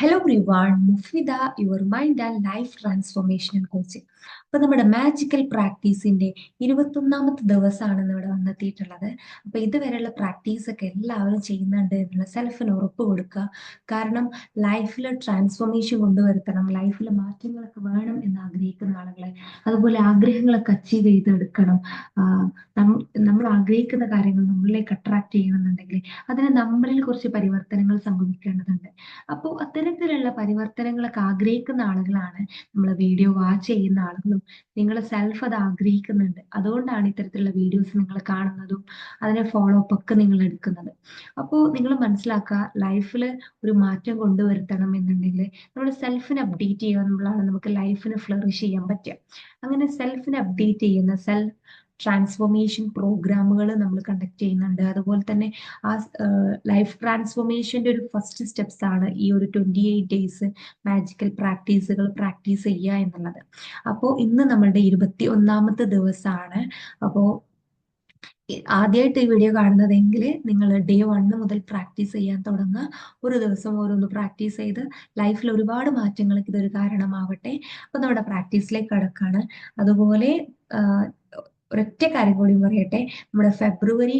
Hello റിവാൺ Mufida your mind and life transformation coaching അപ്പൊ നമ്മുടെ magical പ്രാക്ടീസിന്റെ ഇരുപത്തൊന്നാമത്തെ ദിവസമാണ് ഇവിടെ വന്നെത്തിയിട്ടുള്ളത്. അപ്പൊ ഇതുവരെയുള്ള പ്രാക്ടീസ് ഒക്കെ എല്ലാവരും ചെയ്യുന്നുണ്ട് എന്നുള്ള സെൽഫിന് ഉറപ്പ് കൊടുക്കുക. കാരണം ലൈഫിൽ ട്രാൻസ്ഫോർമേഷൻ കൊണ്ടുവരുത്തണം ലൈഫിൽ മാറ്റങ്ങളൊക്കെ വേണം എന്ന് ആഗ്രഹിക്കുന്ന ആളുകളെ അതുപോലെ ആഗ്രഹങ്ങളൊക്കെ അച്ചീവ് ചെയ്തെടുക്കണം. നമ്മൾ ആഗ്രഹിക്കുന്ന കാര്യങ്ങൾ നമ്മളിലേക്ക് അട്രാക്ട് ചെയ്യണമെന്നുണ്ടെങ്കിൽ അതിന് നമ്മളിൽ കുറച്ച് പരിവർത്തനങ്ങൾ സംഭവിക്കേണ്ടതുണ്ട്. അപ്പോൾ അത്തരത്തിലുള്ള പരിവർത്തനങ്ങളൊക്കെ ആഗ്രഹിക്കുന്ന ആളുകളാണ് നമ്മൾ വീഡിയോ വാച്ച് ചെയ്യുന്ന ആളുകളും. നിങ്ങൾ സെൽഫ് അത് ആഗ്രഹിക്കുന്നുണ്ട്. അതുകൊണ്ടാണ് ഇത്തരത്തിലുള്ള വീഡിയോസ് നിങ്ങൾ കാണുന്നതും അതിനെ ഫോളോ അപ്പ് ഒക്കെ നിങ്ങൾ എടുക്കുന്നത്. അപ്പോൾ നിങ്ങൾ മനസ്സിലാക്കുക ലൈഫിൽ ഒരു മാറ്റം കൊണ്ടുവരുത്തണം എന്നുണ്ടെങ്കിൽ നമ്മൾ സെൽഫിനെ അപ്ഡേറ്റ് ചെയ്യുമ്പോഴാണ് നമുക്ക് ലൈഫിന് ഫ്ലറിഷ് ചെയ്യാൻ പറ്റുക. അങ്ങനെ സെൽഫിനെ അപ്ഡേറ്റ് ചെയ്യുന്ന സെൽഫ് ട്രാൻസ്ഫോർമേഷൻ പ്രോഗ്രാമുകൾ നമ്മൾ കണ്ടക്ട് ചെയ്യുന്നുണ്ട്. അതുപോലെ തന്നെ ആ ലൈഫ് ട്രാൻസ്ഫോർമേഷന്റെ ഒരു ഫസ്റ്റ് സ്റ്റെപ്സ് ആണ് ഈ ഒരു ട്വന്റി എയ്റ്റ് ഡേയ്സ് മാജിക്കൽ പ്രാക്ടീസുകൾ പ്രാക്ടീസ് ചെയ്യുക എന്നുള്ളത്. അപ്പോൾ ഇന്ന് നമ്മളുടെ ഇരുപത്തി ഒന്നാമത്തെ ദിവസമാണ് അപ്പോൾ ആദ്യമായിട്ട് ഈ വീഡിയോ കാണുന്നതെങ്കിൽ നിങ്ങൾ ഡേ വണ്ണ് മുതൽ പ്രാക്ടീസ് ചെയ്യാൻ തുടങ്ങുക. ഒരു ദിവസം ഓരോന്ന് പ്രാക്ടീസ് ചെയ്ത് ലൈഫിൽ ഒരുപാട് മാറ്റങ്ങൾക്ക് ഇതൊരു കാരണമാവട്ടെ. അപ്പോൾ നമ്മുടെ പ്രാക്ടീസിലേക്ക് കടക്കാണ്. അതുപോലെ ഒരൊറ്റ കാര്യം കൂടി പറയട്ടെ. നമ്മുടെ ഫെബ്രുവരി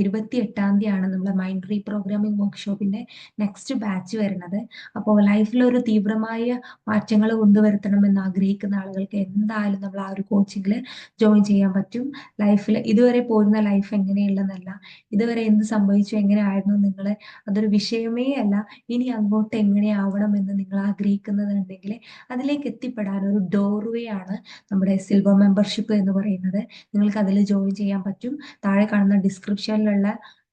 ഇരുപത്തി എട്ടാം തീയതിയാണ് നമ്മുടെ മൈൻഡ് റീപ്രോഗ്രാമിംഗ് വർക്ക്ഷോപ്പിന്റെ നെക്സ്റ്റ് ബാച്ച് വരുന്നത്. അപ്പോൾ ലൈഫിൽ ഒരു തീവ്രമായ മാറ്റങ്ങൾ കൊണ്ടുവരുത്തണമെന്ന് ആഗ്രഹിക്കുന്ന ആളുകൾക്ക് എന്തായാലും നമ്മൾ ആ ഒരു കോച്ചിങ്ങിൽ ജോയിൻ ചെയ്യാൻ പറ്റും. ലൈഫിൽ ഇതുവരെ പോരുന്ന ലൈഫ് എങ്ങനെയുള്ളതല്ല ഇതുവരെ എന്ത് സംഭവിച്ചു എങ്ങനെയായിരുന്നു നിങ്ങൾ അതൊരു വിഷയമേ അല്ല. ഇനി അങ്ങോട്ട് എങ്ങനെയാവണം എന്ന് നിങ്ങൾ ആഗ്രഹിക്കുന്നതുണ്ടെങ്കിൽ അതിലേക്ക് എത്തിപ്പെടാൻ ഒരു ഡോർവേ ആണ് നമ്മുടെ സിൽവർ മെമ്പർഷിപ്പ് എന്ന് പറയുന്നത്. നിങ്ങൾക്ക് അതിൽ ജോയിൻ ചെയ്യാൻ പറ്റും. താഴെ കാണുന്ന ഡിസ്ക്രിപ്ഷൻ സെക്ഷനിലുള്ള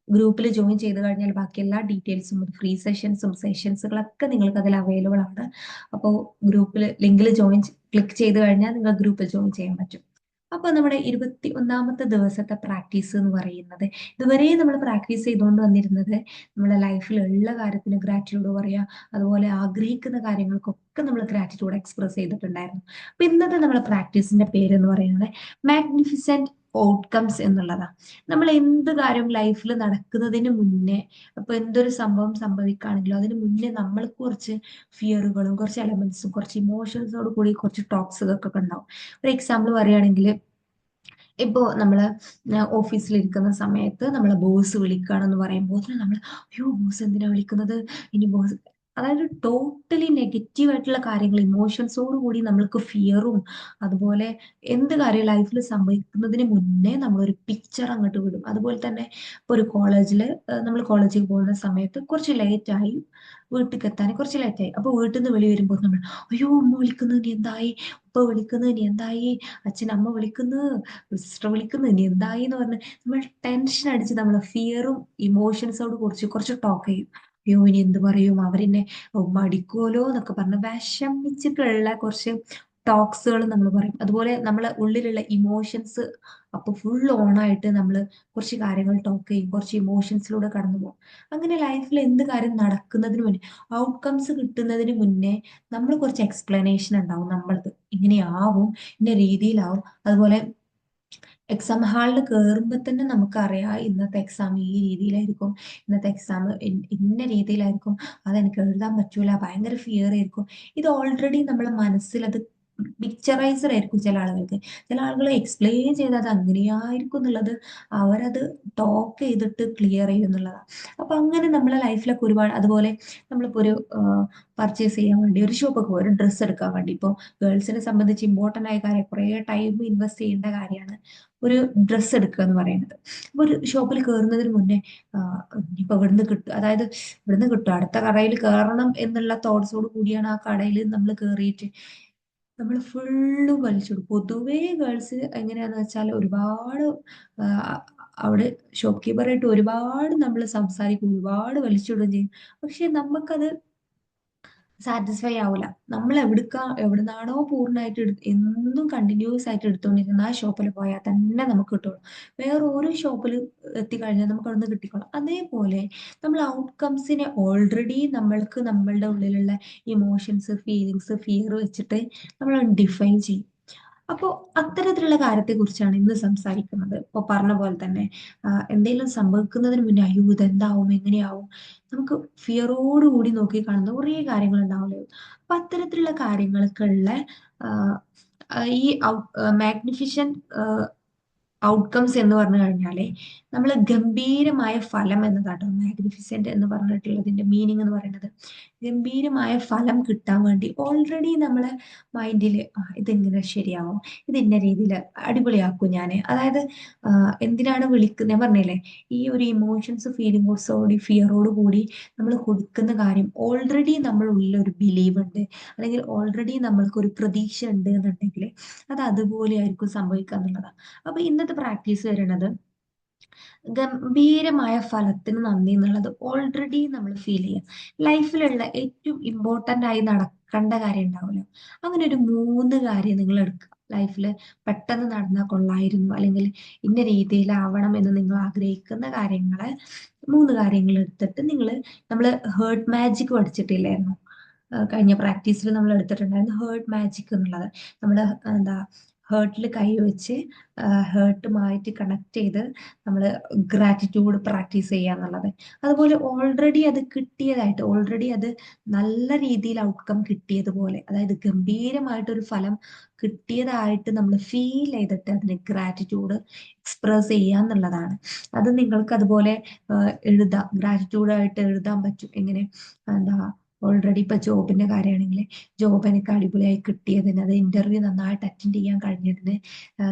ഗ്രൂപ്പിൽ ജോയിൻ ചെയ്ത് കഴിഞ്ഞാൽ ബാക്കി എല്ലാ ഡീറ്റെയിൽസും ഫ്രീ സെഷൻസും സെഷൻസുകളൊക്കെ നിങ്ങൾക്ക് അതിൽ അവൈലബിൾ ആണ്. അപ്പോൾ ഗ്രൂപ്പിൽ ലിങ്കിൽ ജോയിൻ ക്ലിക്ക് ചെയ്ത് കഴിഞ്ഞാൽ നിങ്ങൾ ഗ്രൂപ്പിൽ ജോയിൻ ചെയ്യാൻ പറ്റും. അപ്പോൾ നമ്മുടെ ഇരുപത്തി ഒന്നാമത്തെ ദിവസത്തെ പ്രാക്ടീസ് എന്ന് പറയുന്നത് ഇതുവരെ നമ്മൾ പ്രാക്ടീസ് ചെയ്തുകൊണ്ട് വന്നിരുന്നത് നമ്മുടെ ലൈഫിൽ ഉള്ള കാര്യത്തിന് ഗ്രാറ്റിറ്റ്യൂഡ് പറയുക അതുപോലെ ആഗ്രഹിക്കുന്ന കാര്യങ്ങൾക്കൊക്കെ നമ്മൾ ഗ്രാറ്റിറ്റ്യൂഡ് എക്സ്പ്രസ് ചെയ്തിട്ടുണ്ടായിരുന്നു. അപ്പൊ ഇന്നത്തെ നമ്മുടെ പ്രാക്ടീസിന്റെ പേര് എന്ന് പറയുന്നത് മാഗ്നിഫിസെന്റ് ഔട്ട്കംസ് എന്നുള്ളതാണ് നമ്മൾ എന്ത് കാര്യം ലൈഫിൽ നടക്കുന്നതിന് മുന്നേ അപ്പൊ എന്തൊരു സംഭവം സംഭവിക്കുകയാണെങ്കിലും അതിന് മുന്നേ നമ്മൾ കുറച്ച് ഫിയറുകളും കുറച്ച് എലമെന്റ്സും കുറച്ച് ഇമോഷൻസോട് കൂടി കുറച്ച് ടോക്സുകളൊക്കെ ഉണ്ടാവും. ഒരു എക്സാമ്പിൾ പറയുകയാണെങ്കിൽ ഇപ്പോ നമ്മൾ ഓഫീസിലിരിക്കുന്ന സമയത്ത് നമ്മളെ ബോസ് വിളിക്കുകയാണെന്ന് പറയുമ്പോൾ നമ്മൾ അയ്യോ ബോസ് എന്തിനാ വിളിക്കുന്നത്? ഇനി ബോസ് അതായത് ടോട്ടലി നെഗറ്റീവ് ആയിട്ടുള്ള കാര്യങ്ങൾ ഇമോഷൻസോട് കൂടി നമ്മൾക്ക് ഫിയറും അതുപോലെ എന്ത് കാര്യം ലൈഫിൽ സംഭവിക്കുന്നതിന് മുന്നേ നമ്മളൊരു പിക്ചർ അങ്ങോട്ട് വിടും. അതുപോലെ തന്നെ ഇപ്പോൾ ഒരു കോളേജിൽ നമ്മൾ കോളേജിൽ പോകുന്ന സമയത്ത് കുറച്ച് ലേറ്റായി വീട്ടിൽ എത്താൻ കുറച്ച് ലേറ്റായി അപ്പോൾ വീട്ടിൽ നിന്ന് വെളി വരുമ്പോൾ നമ്മൾ അയ്യോ അമ്മ വിളിക്കുന്നത് ഇനി എന്തായി? ഉപ്പ വിളിക്കുന്നത് ഇനി എന്തായി? അച്ഛൻ അമ്മ വിളിക്കുന്നു സിസ്റ്റർ വിളിക്കുന്നു ഇനി എന്തായി? എന്ന് പറഞ്ഞ് നമ്മൾ ടെൻഷൻ അടിച്ച് നമ്മൾ ഫിയറും ഇമോഷൻസോട് കുറിച്ച് കുറച്ച് ടോക്ക് ചെയ്യും. അയ്യോ എന്ത് പറയും? അവരെന്നെ മടിക്കുമല്ലോ എന്നൊക്കെ പറഞ്ഞ് വിഷമിച്ചിട്ടുള്ള കുറച്ച് ടോക്സുകൾ നമ്മൾ പറയും. അതുപോലെ നമ്മളെ ഉള്ളിലുള്ള ഇമോഷൻസ് അപ്പൊ ഫുൾ ഓൺ ആയിട്ട് നമ്മൾ കുറച്ച് കാര്യങ്ങൾ ടോക്ക് ചെയ്യും. കുറച്ച് ഇമോഷൻസിലൂടെ കടന്നു പോകും. അങ്ങനെ ലൈഫിൽ എന്ത് കാര്യം നടക്കുന്നതിന് മുന്നേ ഔട്ട്കംസ് കിട്ടുന്നതിന് മുന്നേ നമ്മൾ കുറച്ച് എക്സ്പ്ലനേഷൻ ഉണ്ടാവും നമ്മളത്. ഇങ്ങനെയാവും ഇന്ന രീതിയിലാവും. അതുപോലെ എക്സാം ഹാളിൽ കയറുമ്പോൾ തന്നെ നമുക്കറിയാം ഇന്നത്തെ എക്സാം ഈ രീതിയിലായിരിക്കും ഇന്നത്തെ എക്സാം ഇന്ന രീതിയിലായിരിക്കും അതെനിക്ക് എഴുതാൻ പറ്റൂല ഭയങ്കര ഫിയർ ആയിരിക്കും. ഇത് ഓൾറെഡി നമ്മളെ മനസ്സിൽ അത് പിക്ചറൈസർ ആയിരിക്കും ചില ആളുകൾക്ക്. ചില ആളുകൾ എക്സ്പ്ലെയിൻ ചെയ്ത് അത് അങ്ങനെയായിരിക്കും എന്നുള്ളത് അവരത് ടോക്ക് ചെയ്തിട്ട് ക്ലിയർ ചെയ്യും എന്നുള്ളതാണ് അപ്പൊ അങ്ങനെ നമ്മളെ ലൈഫിലൊക്കെ ഒരുപാട് അതുപോലെ നമ്മളിപ്പോ ഒരു പർച്ചേസ് ചെയ്യാൻ വേണ്ടി ഒരു ഷോപ്പൊക്കെ പോകും ഒരു ഡ്രസ്സ് എടുക്കാൻ വേണ്ടി. ഇപ്പോൾ ഗേൾസിനെ സംബന്ധിച്ച് ഇമ്പോർട്ടന്റ് ആയ കാര്യം കുറേ ടൈം ഇൻവെസ്റ്റ് ചെയ്യേണ്ട കാര്യമാണ്. ഒരു ഡ്രസ്സ് എടുക്കുക എന്ന് പറയുന്നത് അപ്പൊ ഒരു ഷോപ്പിൽ കയറുന്നതിന് മുന്നേ ഇപ്പൊ ഇവിടുന്ന് കിട്ടും അതായത് ഇവിടുന്ന് കിട്ടും. അടുത്ത കടയിൽ കയറണം എന്നുള്ള തോട്ട്സോട് കൂടിയാണ് ആ കടയിൽ നമ്മൾ കയറിയിട്ട് നമ്മൾ ഫുള്ള് വലിച്ചിടും പൊതുവേ ഗേൾസ് എങ്ങനെയാന്ന് വെച്ചാൽ ഒരുപാട് അവിടെ ഷോപ്പ് കീപ്പറായിട്ട് ഒരുപാട് നമ്മൾ സംസാരിക്കും ഒരുപാട് വലിച്ചിടുകയും ചെയ്യും. പക്ഷെ നമുക്കത് സാറ്റിസ്ഫൈ ആവില്ല നമ്മൾ എവിടുക്ക എവിടുന്നാണോ പൂർണമായിട്ട് എടു എന്നും കണ്ടിന്യൂസ് ആയിട്ട് എടുത്തുകൊണ്ടിരുന്ന ആ ഷോപ്പിൽ പോയാൽ തന്നെ നമുക്ക് കിട്ടുള്ളൂ. വേറെ ഓരോ ഷോപ്പിൽ എത്തിക്കഴിഞ്ഞാൽ നമുക്ക് അവിടെ നിന്ന് കിട്ടിക്കോളും. അതേപോലെ നമ്മൾ ഔട്ട്കംസിനെ ഓൾറെഡി നമ്മൾക്ക് നമ്മളുടെ ഉള്ളിലുള്ള ഇമോഷൻസ് ഫീലിങ്സ് ഫിയർ വെച്ചിട്ട് നമ്മൾ ഡിഫൈൻ ചെയ്യും. അപ്പോൾ അത്തരത്തിലുള്ള കാര്യത്തെക്കുറിച്ചാണ് ഇന്ന് സംസാരിക്കുന്നത്. ഇപ്പോൾ പറഞ്ഞ പോലെ തന്നെ എന്തെങ്കിലും സംഭവിക്കുന്നതിന് മുന്നേ അയ്യോ ഇതെന്താവും? എങ്ങനെയാവും? നമുക്ക് ഫിയറോടുകൂടി നോക്കി കാണുന്ന കുറേ കാര്യങ്ങൾ ഉണ്ടാവില്ലേ അപ്പൊ അത്തരത്തിലുള്ള കാര്യങ്ങൾക്കുള്ള ഈ മാഗ്നിഫിഷൻ ഔട്ട്കംസ് എന്ന് പറഞ്ഞു കഴിഞ്ഞാൽ നമ്മൾ ഗംഭീരമായ ഫലം എന്നതാട്ടോ മാഗ്നിഫിസെന്റ് എന്ന് പറഞ്ഞിട്ടുള്ളതിന്റെ മീനിങ് എന്ന് പറയുന്നത്. ഗംഭീരമായ ഫലം കിട്ടാൻ വേണ്ടി ഓൾറെഡി നമ്മളെ മൈൻഡിൽ ഇതെങ്ങനെ ശരിയാവും? ഇത് ഇന്ന രീതിയിൽ അടിപൊളിയാക്കും ഞാൻ അതായത് എന്തിനാണ് വിളിക്കുന്നത് പറഞ്ഞില്ലേ ഈ ഒരു ഇമോഷൻസ് ഫീലിംഗ്സോടി ഫിയറോട് കൂടി നമ്മൾ കൊടുക്കുന്ന കാര്യം ഓൾറെഡി നമ്മൾ ഉള്ളിൽ ഒരു ബിലീവ് ഉണ്ട്. അല്ലെങ്കിൽ ഓൾറെഡി നമ്മൾക്ക് ഒരു പ്രതീക്ഷ ഉണ്ട് എന്നുണ്ടെങ്കിൽ അത് അതുപോലെ ആയിരിക്കും സംഭവിക്കുക എന്നുള്ളതാണ്. അപ്പൊ ഇന്നത്തെ പ്രാക്ടീസ് വരുന്നത് ഗംഭീരമായ ഫലത്തിന് നന്ദി എന്നുള്ളത് ഓൾറെഡി നമ്മൾ ഫീൽ ചെയ്യാം. ലൈഫിലുള്ള ഏറ്റവും ഇമ്പോർട്ടന്റ് ആയി നടക്കേണ്ട കാര്യം ഉണ്ടാവുമല്ലോ അങ്ങനെ ഒരു മൂന്ന് കാര്യം നിങ്ങൾ എടുക്കുക. ലൈഫിൽ പെട്ടെന്ന് നടന്നാൽ കൊള്ളായിരുന്നു അല്ലെങ്കിൽ ഇന്ന രീതിയിലാവണം എന്ന് നിങ്ങൾ ആഗ്രഹിക്കുന്ന കാര്യങ്ങളെ മൂന്ന് കാര്യങ്ങൾ എടുത്തിട്ട് നിങ്ങൾ നമ്മൾ ഹേർട്ട് മാജിക് പഠിച്ചിട്ടില്ലായിരുന്നു. കഴിഞ്ഞ പ്രാക്ടീസിൽ നമ്മൾ എടുത്തിട്ടുണ്ടായിരുന്നു ഹേർട്ട് മാജിക് എന്നുള്ളത്. നമ്മൾ എന്താ ഹേർട്ടിൽ കൈവച്ച് ഹേർട്ടുമായിട്ട് കണക്ട് ചെയ്ത് നമ്മൾ ഗ്രാറ്റിറ്റ്യൂഡ് പ്രാക്ടീസ് ചെയ്യുക എന്നുള്ളത്. അതുപോലെ ഓൾറെഡി അത് കിട്ടിയതായിട്ട് ഓൾറെഡി അത് നല്ല രീതിയിൽ ഔട്ട്കം കിട്ടിയതുപോലെ അതായത് ഗംഭീരമായിട്ടൊരു ഫലം കിട്ടിയതായിട്ട് നമ്മൾ ഫീൽ ചെയ്തിട്ട് അതിന് ഗ്രാറ്റിറ്റ്യൂഡ് എക്സ്പ്രസ് ചെയ്യുക എന്നുള്ളതാണ്. അത് നിങ്ങൾക്ക് അതുപോലെ എഴുതാം. ഗ്രാറ്റിറ്റ്യൂഡായിട്ട് എഴുതാൻ പറ്റും. എങ്ങനെ? എന്താ ഓൾറെഡി ഇപ്പൊ ജോബിന്റെ കാര്യമാണെങ്കിൽ ജോബ് എനിക്ക് അടിപൊളിയായി കിട്ടിയതിന് അത് ഇന്റർവ്യൂ നന്നായിട്ട് അറ്റൻഡ് ചെയ്യാൻ കഴിഞ്ഞതിന്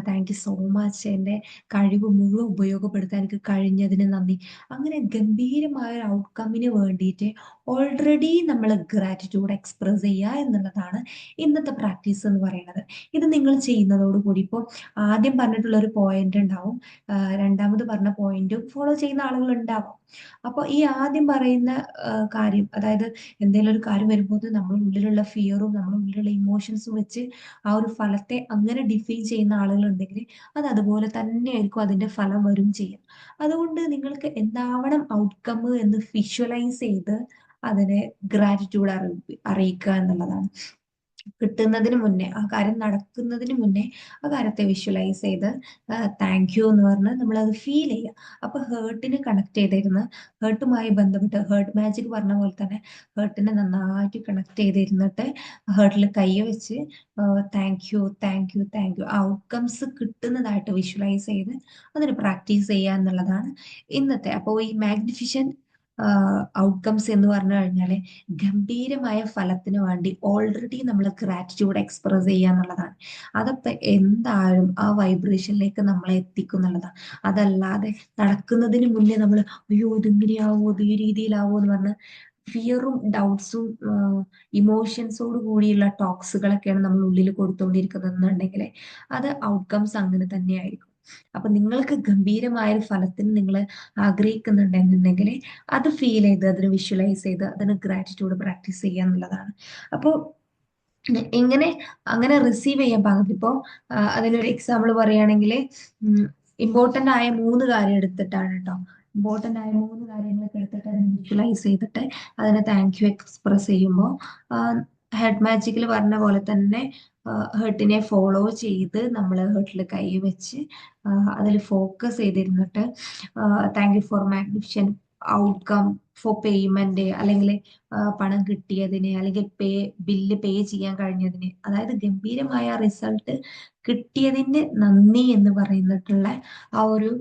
താങ്ക് യു സോ മച്ച് എന്റെ കഴിവ് മുഴുവൻ ഉപയോഗപ്പെടുത്താൻ എനിക്ക് കഴിഞ്ഞതിന് നന്ദി. അങ്ങനെ ഗംഭീരമായ ഒരു ഔട്ട്കമ്മിന് വേണ്ടിയിട്ട് ഓൾറെഡി നമ്മൾ ഗ്രാറ്റിറ്റ്യൂഡ് എക്സ്പ്രസ് ചെയ്യുക എന്നുള്ളതാണ് ഇന്നത്തെ പ്രാക്ടീസ് എന്ന് പറയുന്നത്. ഇത് നിങ്ങൾ ചെയ്യുന്നതോടുകൂടി ഇപ്പോൾ ആദ്യം പറഞ്ഞിട്ടുള്ള ഒരു പോയിന്റ് ഉണ്ടാവും. രണ്ടാമത് പറഞ്ഞ പോയിന്റും ഫോളോ ചെയ്യുന്ന ആളുകൾ ഉണ്ടാവും. അപ്പോൾ ഈ ആദ്യം പറയുന്ന കാര്യം അതായത് എന്തെങ്കിലും ഒരു കാര്യം വരുമ്പോൾ നമ്മുടെ ഉള്ളിലുള്ള ഫിയറും നമ്മുടെ ഉള്ളിലുള്ള ഇമോഷൻസും വെച്ച് ആ ഒരു ഫലത്തെ അങ്ങനെ ഡിഫൈൻ ചെയ്യുന്ന ആളുകളുണ്ടെങ്കിൽ അത് അതുപോലെ തന്നെ ആയിരിക്കും അതിന്റെ ഫലം വരും ചെയ്യാം അതുകൊണ്ട് നിങ്ങൾക്ക് എന്താവണം ഔട്ട്കം എന്ന് വിഷ്വലൈസ് ചെയ്ത് അതിനെ ഗ്രാറ്റിറ്റ്യൂഡ് അറിയിക്കുക എന്നുള്ളതാണ്. കിട്ടുന്നതിന് മുന്നേ ആ കാര്യം നടക്കുന്നതിന് മുന്നേ ആ കാര്യത്തെ വിഷ്വലൈസ് ചെയ്ത് താങ്ക് യു എന്ന് പറഞ്ഞ് നമ്മൾ അത് ഫീൽ ചെയ്യുക. അപ്പൊ ഹേർട്ടിന് കണക്ട് ചെയ്തിരുന്ന് ഹേർട്ടുമായി ബന്ധപ്പെട്ട് ഹേർട്ട് മാജിക് പറഞ്ഞ പോലെ തന്നെ ഹേർട്ടിനെ നന്നായിട്ട് കണക്ട് ചെയ്തിരുന്നിട്ട് ഹേർട്ടിൽ കൈ വെച്ച് thank you thank you thank you outcomes കിട്ടുന്നതായിട്ട് visualise ചെയ്ത് അതിന് പ്രാക്ടീസ് ചെയ്യുക എന്നുള്ളതാണ് ഇന്നത്തെ. അപ്പോൾ ഈ മാഗ്നിഫിഷൻ ഔട്ട്കംസ് എന്ന് പറഞ്ഞു കഴിഞ്ഞാൽ ഗംഭീരമായ ഫലത്തിന് വേണ്ടി ഓൾറെഡി നമ്മൾ ഗ്രാറ്റിറ്റ്യൂഡ് എക്സ്പ്രസ് ചെയ്യുക എന്നുള്ളതാണ്. അതൊക്കെ എന്തായാലും ആ വൈബ്രേഷനിലേക്ക് നമ്മളെ എത്തിക്കും എന്നുള്ളതാണ്. അതല്ലാതെ നടക്കുന്നതിന് മുന്നേ നമ്മൾ അയ്യോ ഇതിങ്ങനെയാവോ ഇത് ഈ രീതിയിലാവോ എന്ന് പറഞ്ഞ് ഫിയറും ഡൗട്ട്സും ഇമോഷൻസോട് കൂടിയുള്ള ടോക്സുകളൊക്കെയാണ് നമ്മൾ ഉള്ളിൽ കൊടുത്തുകൊണ്ടിരിക്കുന്നത് എന്നുണ്ടെങ്കിൽ അത് ഔട്ട്കംസ് അങ്ങനെ തന്നെയായിരിക്കും അപ്പൊ നിങ്ങൾക്ക് ഗംഭീരമായ ഒരു ഫലത്തിന് നിങ്ങൾ ആഗ്രഹിക്കുന്നുണ്ടെന്നുണ്ടെങ്കിൽ അത് ഫീൽ ചെയ്ത് അതിന് വിഷ്വലൈസ് ചെയ്ത് അതിന് ഗ്രാറ്റിറ്റ്യൂഡ് പ്രാക്ടീസ് ചെയ്യുക എന്നുള്ളതാണ്. അപ്പോൾ എങ്ങനെ അങ്ങനെ റിസീവ് ചെയ്യാൻ പാകത്തിൽ ഇപ്പോൾ അതിനൊരു എക്സാമ്പിൾ പറയുകയാണെങ്കിൽ ഇമ്പോർട്ടന്റ് ആയ മൂന്ന് കാര്യം എടുത്തിട്ടാണ് കേട്ടോ ഇമ്പോർട്ടന്റ് ആയ മൂന്ന് കാര്യങ്ങളൊക്കെ എടുത്തിട്ട് അതിനെ വിഷ്വലൈസ് ചെയ്തിട്ട് അതിനെ താങ്ക് യു എക്സ്പ്രസ് ചെയ്യുമ്പോൾ ഹെഡ് മാജിക്കിൽ പറഞ്ഞ പോലെ തന്നെ ഹേർട്ടിനെ ഫോളോ ചെയ്ത് നമ്മൾ ഹേർട്ടിൽ കൈ വെച്ച് അതിൽ focus ചെയ്തിരുന്നിട്ട് thank you for magnification outcome for payment അല്ലെങ്കിൽ പണം കിട്ടിയതിന് അല്ലെങ്കിൽ പേ ബില്ല് പേ ചെയ്യാൻ കഴിഞ്ഞതിന്. അതായത് ഗംഭീരമായ റിസൾട്ട് കിട്ടിയതിന് നന്ദി എന്ന് പറയുന്നിട്ടുള്ള ആ ഒരു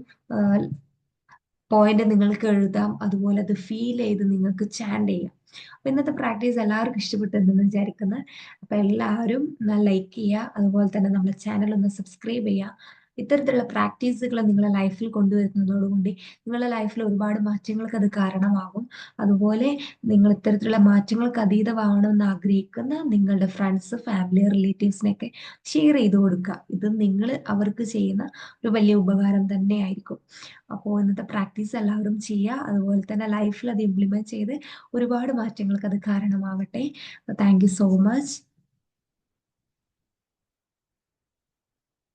പോയിന്റ് നിങ്ങൾക്ക് എഴുതാം. അതുപോലെ അത് ഫീൽ ചെയ്ത് നിങ്ങൾക്ക് ചാൻഡ് ചെയ്യാം. അപ്പൊ ഇന്നത്തെ പ്രാക്ടീസ് എല്ലാവർക്കും ഇഷ്ടപ്പെട്ടെന്ന് വിചാരിക്കുന്നത് അപ്പൊ എല്ലാവരും ലൈക്ക് ചെയ്യുക. അതുപോലെ തന്നെ നമ്മുടെ ചാനൽ ഒന്ന് സബ്സ്ക്രൈബ് ചെയ്യുക. ഇത്തരത്തിലുള്ള പ്രാക്ടീസുകൾ നിങ്ങളെ ലൈഫിൽ കൊണ്ടുവരുന്നതോടുകൂടി നിങ്ങളുടെ ലൈഫിൽ ഒരുപാട് മാറ്റങ്ങൾക്ക് അത് കാരണമാകും. അതുപോലെ നിങ്ങൾ ഇത്തരത്തിലുള്ള മാറ്റങ്ങൾക്ക് അതീതമാകണമെന്ന് ആഗ്രഹിക്കുന്ന നിങ്ങളുടെ ഫ്രണ്ട്സ് ഫാമിലി റിലേറ്റീവ്സിനൊക്കെ ഷെയർ ചെയ്ത് കൊടുക്കുക. ഇത് നിങ്ങൾ അവർക്ക് ചെയ്യുന്ന ഒരു വലിയ ഉപകാരം തന്നെയായിരിക്കും. അപ്പോൾ ഇന്നത്തെ പ്രാക്ടീസ് എല്ലാവരും ചെയ്യുക. അതുപോലെ തന്നെ ലൈഫിൽ അത് ഇംപ്ലിമെന്റ് ചെയ്ത് ഒരുപാട് മാറ്റങ്ങൾക്ക് അത് കാരണമാവട്ടെ. Thank so much.